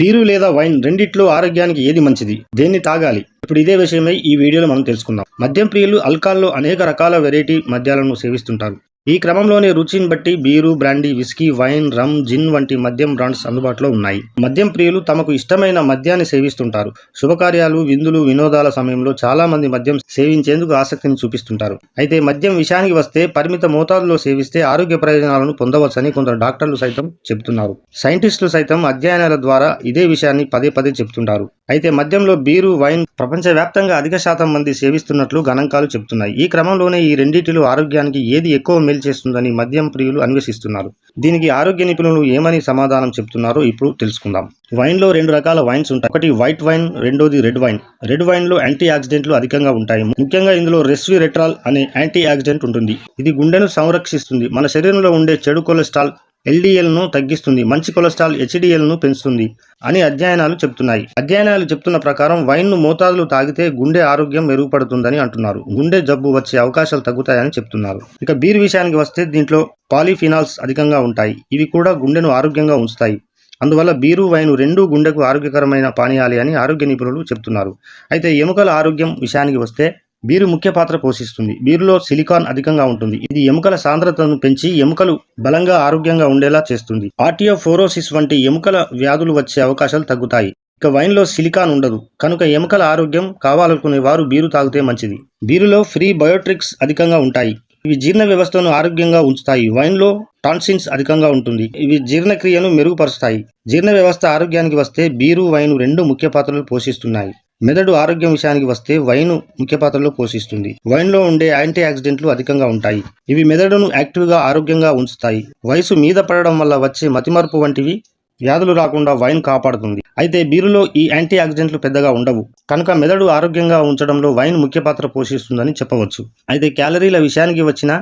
Beer లేదా wine రెండిట్లో ఆరోగ్యానికి ఏది మంచిది? దేన్ని తాగాలి? ఇప్పుడు ఇదే విషయమై ఈ వీడియోలో మనం తెలుసుకుందాం. మద్యం ప్రియులు అల్కాల్లో అనేక రకాల వెరైటీ మద్యాలను సేవిస్తుంటారు. ఈ క్రమంలోనే రుచిని బట్టి beer brandy whisky wine rum gin వంటి మద్యం బ్రాండ్స్ అందుబాటులో ఉన్నాయి. మద్యం ప్రియులు తమకు ఇష్టమైన మద్యాన్ని సేవిస్తుంటారు. శుభకార్యాలు విందులు వినోదాల సమయంలో చాలా మంది మద్యం సేవించేందుకు ఆసక్తిని చూపిస్తుంటారు. అయితే మద్యం విషయానికి వస్తే పరిమిత మోతాదులో సేవిస్తే ఆరోగ్య ప్రయోజనాలను పొందవచ్చని కొందరు డాక్టర్లు సైతం చెబుతున్నారు. సైంటిస్టులు సైతం అధ్యయనాల ద్వారా ఇదే విషయాన్ని పదే పదే చెబుతుంటారు. అయితే మద్యంలో బీరు వైన్ ప్రపంచవ్యాప్తంగా అధిక శాతం మంది సేవిస్తున్నట్లు గణాంకాలు చెబుతున్నాయి. ఈ క్రమంలోనే ఈ రెండింటిలో ఆరోగ్యానికి ఏది ఎక్కువ మేలు చేస్తుందని మద్యం ప్రియులు అన్వేషిస్తున్నారు. దీనికి ఆరోగ్య నిపుణులు ఏమని సమాధానం చెప్తున్నారో ఇప్పుడు తెలుసుకుందాం. వైన్లో రెండు రకాల వైన్స్ ఉంటాయి. ఒకటి వైట్ వైన్ రెండోది రెడ్ వైన్. రెడ్ వైన్లో యాంటీ ఆక్సిడెంట్లు అధికంగా ఉంటాయి. ముఖ్యంగా ఇందులో రెస్వీరెట్రాల్ అనే యాంటీ ఆక్సిడెంట్ ఉంటుంది. ఇది గుండెను సంరక్షిస్తుంది. మన శరీరంలో ఉండే చెడు కొలెస్ట్రాల్ ఎల్డీఎల్ను తగ్గిస్తుంది మంచి కొలెస్ట్రాల్ హెచ్డిఎల్ను పెంచుతుంది అని అధ్యయనాలు చెప్తున్నాయి. అధ్యయనాలు చెప్తున్న ప్రకారం వైన్ను మోతాదులు తాగితే గుండె ఆరోగ్యం మెరుగుపడుతుందని అంటున్నారు. గుండె జబ్బు వచ్చే అవకాశాలు తగ్గుతాయని చెప్తున్నారు. ఇక బీర్ విషయానికి వస్తే దీంట్లో పాలిఫినాల్స్ అధికంగా ఉంటాయి. ఇవి కూడా గుండెను ఆరోగ్యంగా ఉంచుతాయి. అందువల్ల బీరు వైను రెండు గుండెకు ఆరోగ్యకరమైన పానీయాలే అని ఆరోగ్య నిపుణులు చెప్తున్నారు. అయితే ఎముకల ఆరోగ్యం విషయానికి వస్తే బీరు ముఖ్య పాత్ర పోషిస్తుంది. బీరులో సిలికాన్ అధికంగా ఉంటుంది. ఇది ఎముకల సాంద్రతను పెంచి ఎముకలు బలంగా ఆరోగ్యంగా ఉండేలా చేస్తుంది. ఆర్టియోఫోరోసిస్ వంటి ఎముకల వ్యాధులు వచ్చే అవకాశాలు తగ్గుతాయి. ఇక వైన్లో సిలికాన్ ఉండదు. కనుక ఎముకల ఆరోగ్యం కావాలనుకునే వారు బీరు తాగితే మంచిది. బీరులో ఫ్రీ బయోట్రిక్స్ అధికంగా ఉంటాయి. ఇవి జీర్ణ వ్యవస్థను ఆరోగ్యంగా ఉంచుతాయి. వైన్లో టాన్సిన్స్ అధికంగా ఉంటుంది. ఇవి జీర్ణక్రియను మెరుగుపరుస్తాయి. జీర్ణ వ్యవస్థ ఆరోగ్యానికి వస్తే బీరు వైన్ రెండు ముఖ్య పాత్రలు పోషిస్తున్నాయి. మెదడు ఆరోగ్యం విషయానికి వస్తే వైన్ ముఖ్య పాత్రలో పోషిస్తుంది. వైన్లో ఉండే యాంటీ ఆక్సిడెంట్లు అధికంగా ఉంటాయి. ఇవి మెదడును యాక్టివ్గా ఆరోగ్యంగా ఉంచుతాయి. వయసు మీద పడడం వల్ల వచ్చే మతిమరుపు వంటివి వ్యాధులు రాకుండా వైన్ కాపాడుతుంది. అయితే బీరులో ఈ యాంటీ ఆక్సిడెంట్లు పెద్దగా ఉండవు. కనుక మెదడు ఆరోగ్యంగా ఉంచడంలో వైన్ ముఖ్య పాత్ర పోషిస్తుందని చెప్పవచ్చు. అయితే క్యాలరీల విషయానికి వచ్చిన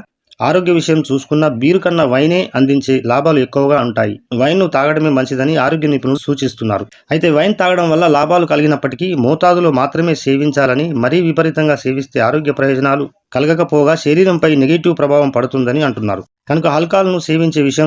ఆరోగ్య విషయం చూసుకున్న బీరు కన్నా వైనే అందించే లాభాలు ఎక్కువగా ఉంటాయి. వైన్ తాగడమే మంచిదని ఆరోగ్య నిపుణులు సూచిస్తున్నారు. అయితే వైన్ తాగడం వల్ల లాభాలు కలిగినప్పటికీ మోతాదులో మాత్రమే సేవించాలని మరీ విపరీతంగా సేవిస్తే ఆరోగ్య ప్రయోజనాలు కలగకపోగా శరీరంపై నెగిటివ్ ప్రభావం పడుతుందని అంటున్నారు. కనుక ఆల్కహాల్ను సేవించే విషయం